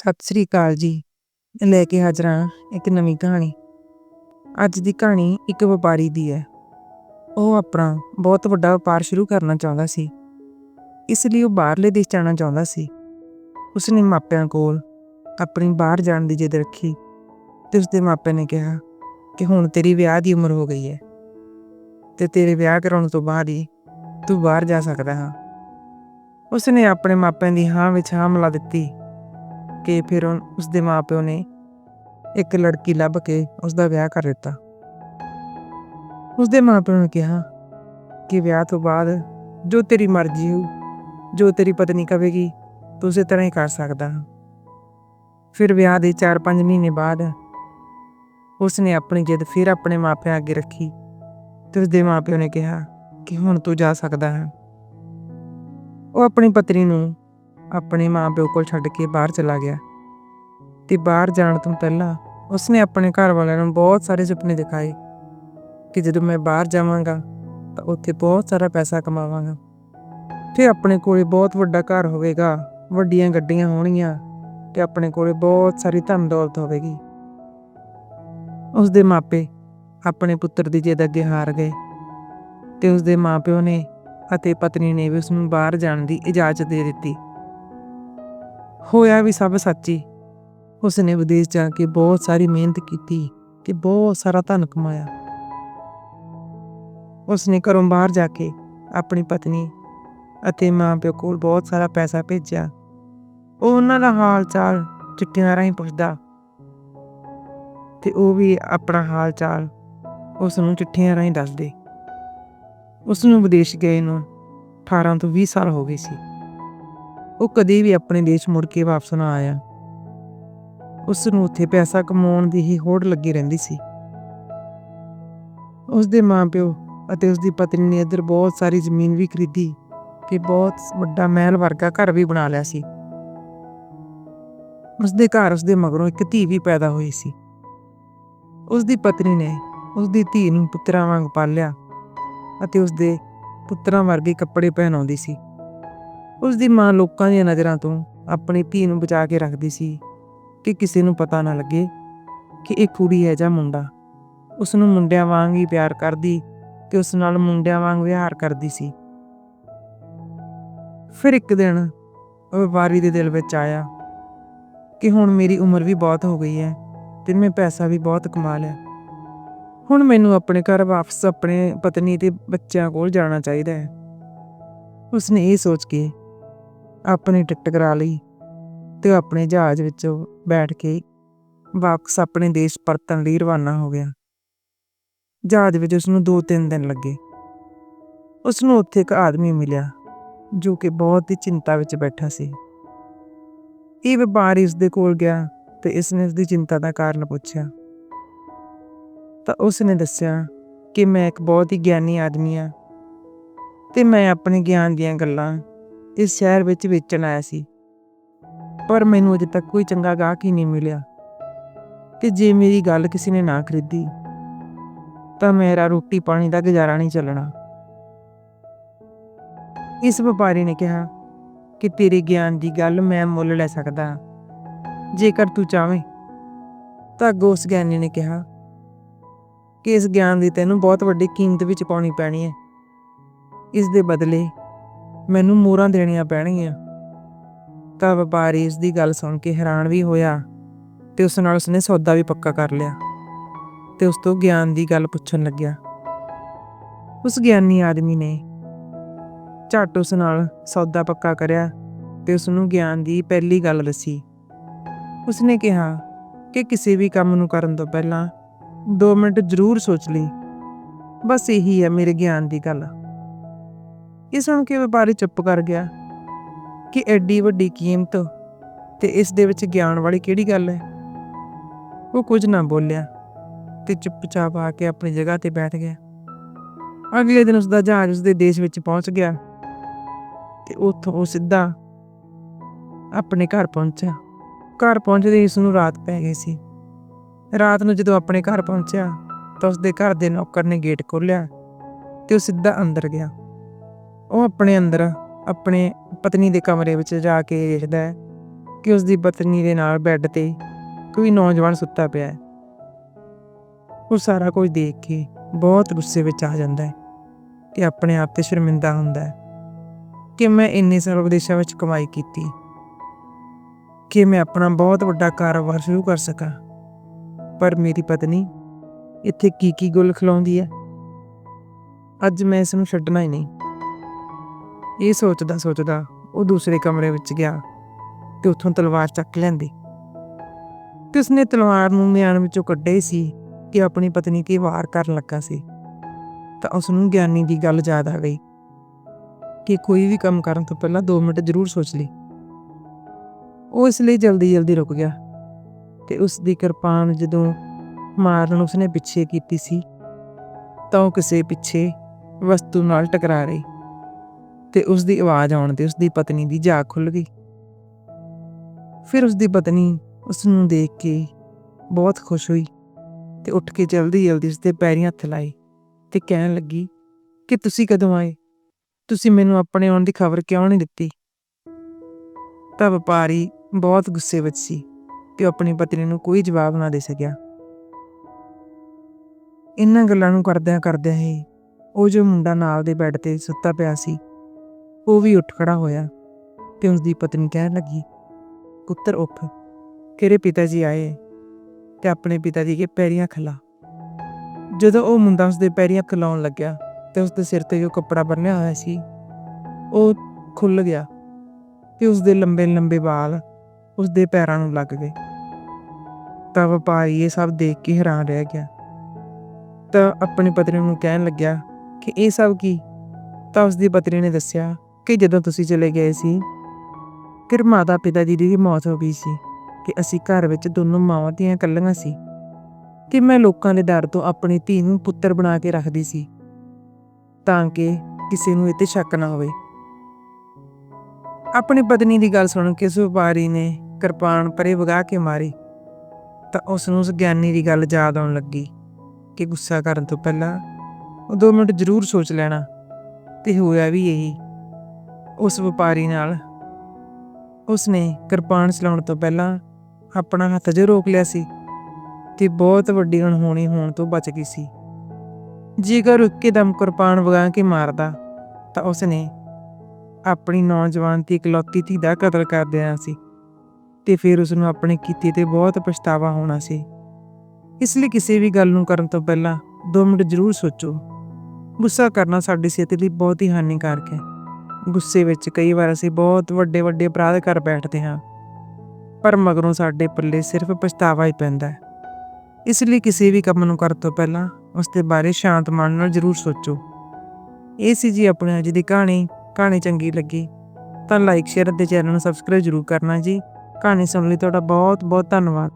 ਸਤਿ ਸ੍ਰੀ ਅਕਾਲ ਜੀ। ਲੈ ਕੇ ਹਾਜ਼ਰ ਹਾਂ ਇੱਕ ਨਵੀਂ ਕਹਾਣੀ। ਅੱਜ ਦੀ ਕਹਾਣੀ ਇੱਕ ਵਪਾਰੀ ਦੀ ਹੈ। ਉਹ ਆਪਣਾ ਬਹੁਤ ਵੱਡਾ ਵਪਾਰ ਸ਼ੁਰੂ ਕਰਨਾ ਚਾਹੁੰਦਾ ਸੀ। ਇਸ ਲਈ ਉਹ ਬਾਹਰਲੇ ਦੇਸ਼ ਜਾਣਾ ਚਾਹੁੰਦਾ ਸੀ। ਉਸਨੇ ਮਾਪਿਆਂ ਕੋਲ ਆਪਣੀ ਬਾਹਰ ਜਾਣ ਦੀ ਜਿੱਦ ਰੱਖੀ ਤੇ ਉਸਦੇ ਮਾਪਿਆਂ ਨੇ ਕਿਹਾ ਕਿ ਹੁਣ ਤੇਰੀ ਵਿਆਹ ਦੀ ਉਮਰ ਹੋ ਗਈ ਹੈ ਤੇ ਤੇਰੇ ਵਿਆਹ ਕਰਾਉਣ ਤੋਂ ਬਾਅਦ ਹੀ ਤੂੰ ਬਾਹਰ ਜਾ ਸਕਦਾ ਹਾਂ। ਉਸਨੇ ਆਪਣੇ ਮਾਪਿਆਂ ਦੀ ਹਾਂ ਵਿੱਚ ਹਾਂ ਮਿਲਾ ਦਿੱਤੀ ਕਿ ਫਿਰ ਉਨ- ਉਸਦੇ ਮਾਪਿਓ ਨੇ ਇੱਕ ਲੜਕੀ ਲੱਭ ਕੇ ਉਸਦਾ ਵਿਆਹ ਕਰ ਦਿੱਤਾ। ਉਸਦੇ ਮਾਪਿਆਂ ਨੇ ਕਿਹਾ ਕਿ ਵਿਆਹ ਤੋਂ ਬਾਅਦ ਜੋ ਤੇਰੀ ਮਰਜ਼ੀ ਹੋ ਜੋ ਤੇਰੀ ਪਤਨੀ ਕਹੇਗੀ, ਤੂੰ ਉਸੇ ਤਰ੍ਹਾਂ ਹੀ ਕਰ ਸਕਦਾ। ਹੈ ਫਿਰ ਵਿਆਹ ਦੇ 4-5 ਮਹੀਨੇ ਬਾਅਦ ਉਸਨੇ ਆਪਣੀ ਜਿੱਦ ਫਿਰ ਆਪਣੇ ਮਾਪਿਆਂ ਅੱਗੇ ਰੱਖੀ ਤੇ ਉਸਦੇ ਮਾਪਿਆਂ ਨੇ ਕਿਹਾ ਕਿ ਹੁਣ ਤੂੰ ਜਾ ਸਕਦਾ ਹੈ। ਉਹ ਆਪਣੀ ਪਤਨੀ ਨੂੰ ਆਪਣੇ ਮਾਪਿਓ ਕੋਲ ਛੱਡ ਕੇ ਬਾਹਰ ਚਲਾ ਗਿਆ ਤੇ ਬਾਹਰ ਜਾਣ ਤੋਂ ਪਹਿਲਾਂ ਉਸਨੇ ਆਪਣੇ ਘਰ ਵਾਲਿਆਂ ਨੂੰ ਬਹੁਤ ਸਾਰੇ ਸੁਪਨੇ ਦਿਖਾਏ ਕਿ ਜਦੋਂ ਮੈਂ ਬਾਹਰ ਜਾਵਾਂਗਾ ਤਾਂ ਉੱਥੇ ਬਹੁਤ ਸਾਰਾ ਪੈਸਾ ਕਮਾਵਾਂਗਾ। ਫਿਰ ਆਪਣੇ ਕੋਲੇ ਬਹੁਤ ਵੱਡਾ ਘਰ ਹੋਵੇਗਾ, ਵੱਡੀਆਂ ਗੱਡੀਆਂ ਹੋਣਗੀਆਂ ਤੇ ਆਪਣੇ ਕੋਲੇ ਬਹੁਤ ਸਾਰੀ ਧਨ ਦੌਲਤ ਹੋਵੇਗੀ। ਉਸਦੇ ਮਾਪੇ ਆਪਣੇ ਪੁੱਤਰ ਦੀ ਜਿੱਦ ਅੱਗੇ ਹਾਰ ਗਏ ਤੇ ਉਸਦੇ ਮਾਪਿਓ ਨੇ ਅਤੇ ਪਤਨੀ ਨੇ ਵੀ ਉਸ ਨੂੰ ਬਾਹਰ ਜਾਣ ਦੀ ਇਜਾਜ਼ਤ ਦੇ ਦਿੱਤੀ। ਹੋਇਆ ਵੀ ਸਭ ਸੱਚੀ। ਉਸਨੇ ਵਿਦੇਸ਼ ਜਾ ਕੇ ਬਹੁਤ ਸਾਰੀ ਮਿਹਨਤ ਕੀਤੀ ਤੇ ਬਹੁਤ ਸਾਰਾ ਧਨ ਕਮਾਇਆ। ਉਸਨੇ ਘਰੋਂ ਬਾਹਰ ਜਾ ਕੇ ਆਪਣੀ ਪਤਨੀ ਅਤੇ ਮਾਂ-ਪਿਓ ਕੋਲ ਬਹੁਤ ਸਾਰਾ ਪੈਸਾ ਭੇਜਿਆ। ਉਹ ਉਹਨਾਂ ਦਾ ਹਾਲ ਚਾਲ ਚਿੱਠੀਆਂ ਰਾਹੀਂ ਪੁੱਛਦਾ ਤੇ ਉਹ ਵੀ ਆਪਣਾ ਹਾਲ ਚਾਲ ਉਸ ਨੂੰ ਚਿੱਠੀਆਂ ਰਾਹੀਂ ਦੱਸਦੇ। ਉਸ ਨੂੰ ਵਿਦੇਸ਼ ਗਏ ਨੂੰ 18 ਤੋਂ 20 ਸਾਲ ਹੋ ਗਏ ਸੀ। ਉਹ ਕਦੇ ਵੀ ਆਪਣੇ ਦੇਸ਼ ਮੁੜ ਕੇ ਵਾਪਸ ਨਾ ਆਇਆ। ਉਸ ਨੂੰ ਉੱਥੇ ਪੈਸਾ ਕਮਾਉਣ ਦੀ ਹੀ ਹੋੜ ਲੱਗੀ ਰਹਿੰਦੀ ਸੀ। ਉਸ ਦੇ ਮਾਪਿਓ ਅਤੇ ਉਸ ਦੀ ਪਤਨੀ ਨੇ ਇੱਧਰ ਬਹੁਤ ਸਾਰੀ ਜ਼ਮੀਨ ਵੀ ਖਰੀਦੀ ਤੇ ਬਹੁਤ ਵੱਡਾ ਮਹਿਲ ਵਰਗਾ ਘਰ ਵੀ ਬਣਾ ਲਿਆ ਸੀ। ਉਸ ਦੇ ਘਰ ਉਸ ਦੇ ਮਗਰੋਂ ਇੱਕ ਧੀ ਵੀ ਪੈਦਾ ਹੋਈ ਸੀ। ਉਸ ਦੀ ਪਤਨੀ ਨੇ ਉਸ ਦੀ ਧੀ ਨੂੰ ਪੁੱਤਰਾਂ ਵਾਂਗ ਪਾਲਿਆ ਅਤੇ ਉਸ ਦੇ ਪੁੱਤਰਾਂ ਵਰਗੇ ਕੱਪੜੇ ਪਹਿਨਾਉਂਦੀ ਸੀ। ਉਸ ਦੀ ਮਾਂ ਲੋਕਾਂ ਦੀਆਂ ਨਜ਼ਰਾਂ ਤੋਂ ਆਪਣੀ ਧੀ ਨੂੰ ਬਚਾ ਕੇ ਰੱਖਦੀ ਸੀ ਕਿ ਕਿਸੇ ਨੂੰ ਪਤਾ ਨਾ ਲੱਗੇ ਕਿ ਇਹ ਕੁੜੀ ਹੈ ਜਾਂ ਮੁੰਡਾ। ਉਸ ਨੂੰ ਮੁੰਡਿਆਂ ਵਾਂਗ ਹੀ ਪਿਆਰ ਕਰਦੀ ਤੇ ਉਸ ਨਾਲ ਮੁੰਡਿਆਂ ਵਾਂਗ ਵਿਹਾਰ ਕਰਦੀ ਸੀ। ਫਿਰ ਇੱਕ ਦਿਨ ਵਪਾਰੀ ਦੇ ਦਿਲ ਵਿੱਚ ਆਇਆ ਕਿ ਹੁਣ ਮੇਰੀ ਉਮਰ ਵੀ ਬਹੁਤ ਹੋ ਗਈ ਹੈ ਤੇ ਮੈਂ ਪੈਸਾ ਵੀ ਬਹੁਤ ਕਮਾ ਲਿਆ। ਹੁਣ ਮੈਨੂੰ ਆਪਣੇ ਘਰ ਵਾਪਸ ਆਪਣੇ ਪਤਨੀ ਤੇ ਬੱਚਿਆਂ ਕੋਲ ਜਾਣਾ ਚਾਹੀਦਾ ਹੈ। ਉਸਨੇ ਇਹ ਸੋਚ ਕੇ ਆਪਣੀ ਟਿਕਟ ਕਰਾ ਲਈ ਤੇ ਆਪਣੇ ਜਹਾਜ਼ ਵਿੱਚ ਬੈਠ ਕੇ ਵਾਪਸ ਆਪਣੇ ਦੇਸ਼ ਪਰਤਣ ਲਈ ਰਵਾਨਾ ਹੋ ਗਿਆ। ਜਹਾਜ਼ ਵਿੱਚ ਉਸ ਨੂੰ 2-3 ਦਿਨ ਲੱਗੇ। ਉਸ ਨੂੰ ਉੱਥੇ ਇੱਕ ਆਦਮੀ ਮਿਲਿਆ ਜੋ ਕਿ ਬਹੁਤ ਹੀ ਚਿੰਤਾ ਵਿੱਚ ਬੈਠਾ ਸੀ। ਇਹ ਵਪਾਰੀ ਉਸ ਦੇ ਕੋਲ ਗਿਆ ਤੇ ਇਸ ਨੇ ਉਸ ਦੀ ਚਿੰਤਾ ਦਾ ਕਾਰਨ ਪੁੱਛਿਆ। ਤਾਂ ਉਸ ਨੇ ਦੱਸਿਆ ਕਿ ਮੈਂ ਇੱਕ ਬਹੁਤ ਹੀ ਗਿਆਨੀ ਆਦਮੀ ਹਾਂ ਤੇ ਮੈਂ ਆਪਣੇ ਗਿਆਨ ਦੀਆਂ ਗੱਲਾਂ ਇਸ ਸ਼ਹਿਰ ਵਿੱਚ ਵੇਚਣ ਆਇਆ ਸੀ। ਪਰ ਮੈਨੂੰ ਅਜੇ ਤੱਕ ਕੋਈ ਚੰਗਾ ਗਾਹਕ ਹੀ ਨਹੀਂ ਮਿਲਿਆ ਤੇ ਜੇ ਮੇਰੀ ਗੱਲ ਕਿਸੇ ਨੇ ਨਾ ਖਰੀਦੀ, ਤਾਂ ਮੇਰਾ ਰੋਟੀ ਪਾਣੀ ਦਾ ਗੁਜ਼ਾਰਾ ਨਹੀਂ ਚੱਲਣਾ। ਇਸ ਵਪਾਰੀ ਨੇ ਕਿਹਾ ਕਿ ਤੇਰੇ ਗਿਆਨ ਦੀ ਗੱਲ ਮੈਂ ਮੁੱਲ ਲੈ ਸਕਦਾ ਹਾਂ। ਜੇਕਰ ਤੂੰ ਚਾਵੇਂ ਤਾਂ ਅੱਗੋਂ ਉਸ ਗਿਆਨੀ ਨੇ ਕਿਹਾ ਕਿ ਇਸ ਗਿਆਨ ਦੀ ਤੈਨੂੰ ਬਹੁਤ ਵੱਡੀ ਕੀਮਤ ਵਿੱਚ ਪਾਉਣੀ ਪੈਣੀ ਹੈ। ਇਸ ਦੇ ਬਦਲੇ ਮੈਨੂੰ ਮੋਹਰਾਂ ਦੇਣੀਆਂ ਪੈਣਗੀਆਂ। ਤਾਂ ਵਪਾਰੀ ਇਸ ਦੀ ਗੱਲ ਸੁਣ ਕੇ ਹੈਰਾਨ ਵੀ ਹੋਇਆ ਤੇ ਉਸ ਨਾਲ ਉਸਨੇ ਸੌਦਾ ਵੀ ਪੱਕਾ ਕਰ ਲਿਆ ਤੇ ਉਸ ਤੋਂ ਗਿਆਨ ਦੀ ਗੱਲ ਪੁੱਛਣ ਲੱਗਿਆ। ਉਸ ਗਿਆਨੀ ਆਦਮੀ ਨੇ ਝੱਟ ਉਸ ਨਾਲ ਸੌਦਾ ਪੱਕਾ ਕਰਿਆ ਤੇ ਉਸ ਨੂੰ ਗਿਆਨ ਦੀ ਪਹਿਲੀ ਗੱਲ ਦੱਸੀ। ਉਸਨੇ ਕਿਹਾ ਕਿ ਕਿਸੇ ਵੀ ਕੰਮ ਨੂੰ ਕਰਨ ਤੋਂ ਪਹਿਲਾਂ 2 ਮਿੰਟ ਜ਼ਰੂਰ ਸੋਚ ਲਈ। ਬਸ ਇਹੀ ਹੈ ਮੇਰੇ ਗਿਆਨ ਦੀ ਗੱਲ। ਇਹ ਸੁਣ ਕੇ ਵਪਾਰੀ ਚੁੱਪ ਕਰ ਗਿਆ? ਕਿ ਐਡੀ ਵੱਡੀ ਕੀਮਤ ਤੇ ਇਸ ਦੇ ਵਿੱਚ ਗਿਆਨ ਵਾਲੀ ਕਿਹੜੀ ਗੱਲ ਹੈ? ਉਹ ਕੁਝ ਨਾ ਬੋਲਿਆ ਤੇ ਚੁੱਪਚਾਪ ਆ ਕੇ ਆਪਣੀ ਜਗ੍ਹਾ ਤੇ ਬੈਠ ਗਿਆ। ਅਗਲੇ ਦਿਨ ਉਸ ਦਾ ਜਹਾਜ਼ ਉਸ ਦੇ ਦੇਸ਼ ਵਿੱਚ ਪਹੁੰਚ ਗਿਆ ਤੇ ਉੱਥੋਂ ਉਹ ਸਿੱਧਾ ਆਪਣੇ ਘਰ ਪਹੁੰਚਿਆ। ਘਰ ਪਹੁੰਚਦੇ ਹੀ ਨੂੰ ਰਾਤ ਪੈ ਗਈ ਸੀ। ਰਾਤ ਨੂੰ ਜਦੋਂ ਆਪਣੇ ਘਰ ਪਹੁੰਚਿਆ ਤਾਂ ਉਸ ਦੇ ਘਰ ਦੇ ਨੌਕਰ ਨੇ ਗੇਟ ਖੋਲ੍ਹਿਆ ਤੇ ਉਹ ਸਿੱਧਾ ਅੰਦਰ ਗਿਆ। ਉਹ ਆਪਣੇ ਅੰਦਰ, ਆਪਣੇ ਪਤਨੀ ਦੇ ਕਮਰੇ ਵਿੱਚ ਜਾ ਕੇ ਦੇਖਦਾ ਹੈ ਕਿ ਉਸ ਦੀ ਪਤਨੀ ਦੇ ਨਾਲ ਬੈੱਡ ਤੇ ਕੋਈ ਨੌਜਵਾਨ ਸੁੱਤਾ ਪਿਆ ਹੈ। ਉਹ ਸਾਰਾ ਕੁਝ ਦੇਖ ਕੇ ਬਹੁਤ ਗੁੱਸੇ ਵਿੱਚ ਆ ਜਾਂਦਾ ਹੈ ਤੇ ਆਪਣੇ ਆਪ ਤੇ ਸ਼ਰਮਿੰਦਾ ਹੁੰਦਾ ਹੈ ਕਿ ਮੈਂ ਇੰਨੇ ਸਾਲ ਵਿਦੇਸ਼ਾਂ ਵਿੱਚ ਕਮਾਈ ਕੀਤੀ, ਕਿ ਮੈਂ ਆਪਣਾ ਬਹੁਤ ਵੱਡਾ ਕਾਰੋਬਾਰ ਸ਼ੁਰੂ ਕਰ ਸਕਾਂ। ਪਰ ਮੇਰੀ ਪਤਨੀ ਇੱਥੇ ਕੀ ਕੀ ਗੁੱਲ ਖਿਲਾਉਂਦੀ ਹੈ? ਅੱਜ ਮੈਂ ਇਸ ਨੂੰ ਛੱਡਣਾ ਹੀ ਨਹੀਂ। ਇਹ ਸੋਚਦਾ ਸੋਚਦਾ ਉਹ ਦੂਸਰੇ ਕਮਰੇ ਵਿੱਚ ਗਿਆ ਤੇ ਉੱਥੋਂ ਤਲਵਾਰ ਚੱਕ ਲੈਂਦੀ। ਤੇ ਉਸਨੇ ਤਲਵਾਰ ਨੂੰ ਮਿਆਨ ਵਿੱਚੋਂ ਕੱਢੇ ਸੀ ਕਿ ਆਪਣੀ ਪਤਨੀ ਤੇ ਵਾਰ ਕਰਨ ਲੱਗਾ ਸੀ। ਤਾਂ ਉਸ ਨੂੰ ਗਿਆਨੀ ਦੀ ਗੱਲ ਯਾਦ ਆ ਗਈ ਕਿ ਕੋਈ ਵੀ ਕੰਮ ਕਰਨ ਤੋਂ ਪਹਿਲਾਂ 2 ਮਿੰਟ ਜ਼ਰੂਰ ਸੋਚ ਲਈ। ਉਹ ਇਸ ਲਈ ਜਲਦੀ ਜਲਦੀ ਰੁਕ ਗਿਆ ਤੇ ਉਸ ਦੀ ਕਿਰਪਾਨ ਜਦੋਂ ਮਾਰਨ ਉਸਨੇ ਪਿੱਛੇ ਕੀਤੀ ਸੀ ਤਾਂ ਉਹ ਕਿਸੇ ਪਿੱਛੇ ਵਸਤੂ ਨਾਲ ਟਕਰਾ ਰਹੀ। ਤੇ ਉਸ ਦੀ ਆਵਾਜ਼ ਆਉਣ ਤੇ ਉਸ ਦੀ ਪਤਨੀ ਦੀ ਜਾਗ ਖੁੱਲ ਗਈ। ਫਿਰ ਉਸ ਦੀ ਪਤਨੀ ਉਸ ਨੂੰ ਦੇਖ ਕੇ ਬਹੁਤ ਖੁਸ਼ ਹੋਈ ਤੇ ਉੱਠ ਕੇ ਜਲਦੀ ਜਲਦੀ ਉਸ ਦੇ ਪੈਰੀਂ ਹੱਥ ਲਾਏ ਤੇ ਕਹਿਣ ਲੱਗੀ ਕਿ ਤੁਸੀਂ ਕਦੋਂ ਆਏ? ਤੁਸੀਂ ਮੈਨੂੰ ਆਪਣੇ ਆਉਣ ਦੀ ਖਬਰ ਕਿਉਂ ਨਹੀਂ ਦਿੱਤੀ? ਤਾਂ ਵਪਾਰੀ ਬਹੁਤ ਗੁੱਸੇ ਵਿੱਚ ਸੀ ਤੇ ਉਹ ਆਪਣੀ ਪਤਨੀ ਨੂੰ ਕੋਈ ਜਵਾਬ ਨਾ ਦੇ ਸਕਿਆ। ਇਹਨਾਂ ਗੱਲਾਂ ਨੂੰ ਕਰਦਿਆਂ ਕਰਦਿਆਂ ਹੀ ਉਹ ਜੋ ਮੁੰਡਾ ਨਾਲ ਦੇ ਬੈੱਡ ਤੇ ਸੁੱਤਾ ਪਿਆ ਸੀ ਉਹ ਵੀ ਉੱਠ ਖੜਾ ਹੋਇਆ ਤੇ ਉਸ ਦੀ ਪਤਨੀ ਕਹਿਣ ਲੱਗੀ, ਪੁੱਤਰ, ਉੱਠ। ਤੇਰੇ ਪਿਤਾ ਜੀ ਆਏ ਤੇ ਆਪਣੇ ਪਿਤਾ ਜੀ ਦੇ ਪੈਰੀਂ ਖਲਾ। ਜਦੋਂ ਉਹ ਮੁੰਡਾ ਉਸ ਦੇ ਪੈਰੀਂ ਖਲਾਉਣ ਲੱਗਿਆ ਤੇ ਉਸ ਦੇ ਸਿਰ ਤੇ ਜੋ ਕੱਪੜਾ ਬੰਨਿਆ ਹੋਇਆ ਸੀ, ਉਹ ਖੁੱਲ ਗਿਆ ਤੇ ਉਸ ਦੇ ਲੰਬੇ ਲੰਬੇ ਵਾਲ ਉਸ ਦੇ ਪੈਰਾਂ ਨੂੰ ਲੱਗ ਗਏ। ਤਾਂ ਵਪਾਰੀ ਇਹ ਸਭ ਦੇਖ ਕੇ ਹੈਰਾਨ ਰਹਿ ਗਿਆ। ਤਾਂ ਆਪਣੀ ਪਤਨੀ ਨੂੰ ਕਹਿਣ ਲੱਗਿਆ ਕਿ ਇਹ ਸਭ ਕੀ? ਤਾਂ ਉਸ ਦੀ ਪਤਨੀ ਨੇ ਦੱਸਿਆ ਕਿ ਜਦੋਂ ਤੁਸੀਂ ਚਲੇ ਗਏ ਸੀ, ਫਿਰ ਮਾਤਾ ਪਿਤਾ ਜੀ ਦੀ ਮੌਤ ਹੋ ਗਈ ਸੀ ਕਿ ਅਸੀਂ ਘਰ ਵਿੱਚ ਦੋਨੋਂ ਮਾਵਾਂ ਧੀਆਂ ਇਕੱਲੀਆਂ ਸੀ ਕਿ ਮੈਂ ਲੋਕਾਂ ਦੇ ਡਰ ਤੋਂ ਆਪਣੀ ਧੀ ਨੂੰ ਪੁੱਤਰ ਬਣਾ ਕੇ ਰੱਖਦੀ ਸੀ, ਤਾਂ ਕਿ ਕਿਸੇ ਨੂੰ ਇਹ ਤੇ ਸ਼ੱਕ ਨਾ ਹੋਵੇ। ਆਪਣੀ ਪਤਨੀ ਦੀ ਗੱਲ ਸੁਣ ਕੇ ਸੁਪਾਰੀ ਨੇ ਕਿਰਪਾਨ ਪਰੇ ਵਗਾ ਕੇ ਮਾਰੀ, ਤਾਂ ਉਸ ਨੂੰ ਉਸ ਗਿਆਨੀ ਦੀ ਗੱਲ ਯਾਦ ਆਉਣ ਲੱਗੀ ਕਿ ਗੁੱਸਾ ਕਰਨ ਤੋਂ ਪਹਿਲਾਂ ਉਹ 2 ਮਿੰਟ ਜ਼ਰੂਰ ਸੋਚ ਲੈਣਾ, ਤੇ ਹੋਇਆ ਵੀ ਇਹੀ। ਉਸ ਵਪਾਰੀ ਨਾਲ। ਉਸਨੇ ਕਿਰਪਾਨ ਚਲਾਉਣ ਤੋਂ ਪਹਿਲਾਂ ਆਪਣਾ ਹੱਥ ਜੇ ਰੋਕ ਲਿਆ ਸੀ ਤੇ ਬਹੁਤ ਵੱਡੀ ਅਣਹੋਣੀ ਹੋਣ ਤੋਂ ਬਚ ਗਈ ਸੀ। ਜੇਕਰ ਇੱਕਦਮ ਕਿਰਪਾਨ ਵਗਾ ਕੇ ਮਾਰਦਾ, ਤਾਂ ਉਸਨੇ ਆਪਣੀ ਨੌਜਵਾਨ ਦੀ ਇਕਲੌਤੀ ਧੀ ਦਾ ਕਤਲ ਕਰ ਦੇਣਾ ਸੀ ਤੇ ਫਿਰ ਉਸ ਨੂੰ ਆਪਣੇ ਕੀਤੇ ਤੇ ਬਹੁਤ ਪਛਤਾਵਾ ਹੋਣਾ ਸੀ। ਇਸ ਲਈ ਕਿਸੇ ਵੀ ਗੱਲ ਨੂੰ ਕਰਨ ਤੋਂ ਪਹਿਲਾਂ 2 ਮਿੰਟ ਜ਼ਰੂਰ ਸੋਚੋ। ਗੁੱਸਾ ਕਰਨਾ ਸਾਡੀ ਸਿਹਤ ਲਈ ਬਹੁਤ ਹੀ ਹਾਨੀਕਾਰਕ ਹੈ। ਗੁੱਸੇ ਵਿੱਚ ਕਈ ਵਾਰ ਅਸੀਂ ਬਹੁਤ ਵੱਡੇ ਵੱਡੇ ਅਪਰਾਧ ਕਰ ਬੈਠਦੇ ਹਾਂ। ਪਰ ਮਗਰੋਂ ਸਾਡੇ ਪੱਲੇ ਸਿਰਫ ਪਛਤਾਵਾ ਹੀ ਪੈਂਦਾ ਹੈ। ਇਸ ਲਈ ਕਿਸੇ ਵੀ ਕੰਮ ਨੂੰ ਕਰਨ ਤੋਂ ਪਹਿਲਾਂ ਉਸ ਦੇ ਬਾਰੇ ਸ਼ਾਂਤ ਮਨ ਨਾਲ ਜ਼ਰੂਰ ਸੋਚੋ। ਇਹ ਸੀ ਜੀ ਆਪਣੀ ਅੱਜ ਦੀ ਕਹਾਣੀ। ਕਹਾਣੀ ਚੰਗੀ ਲੱਗੀ ਤਾਂ ਲਾਈਕ ਸ਼ੇਅਰ ਅਤੇ ਚੈਨਲ ਨੂੰ ਸਬਸਕ੍ਰਾਈਬ ਜ਼ਰੂਰ ਕਰਨਾ ਜੀ। ਕਹਾਣੀ ਸੁਣਨ ਲਈ ਤੁਹਾਡਾ ਬਹੁਤ ਬਹੁਤ ਧੰਨਵਾਦ।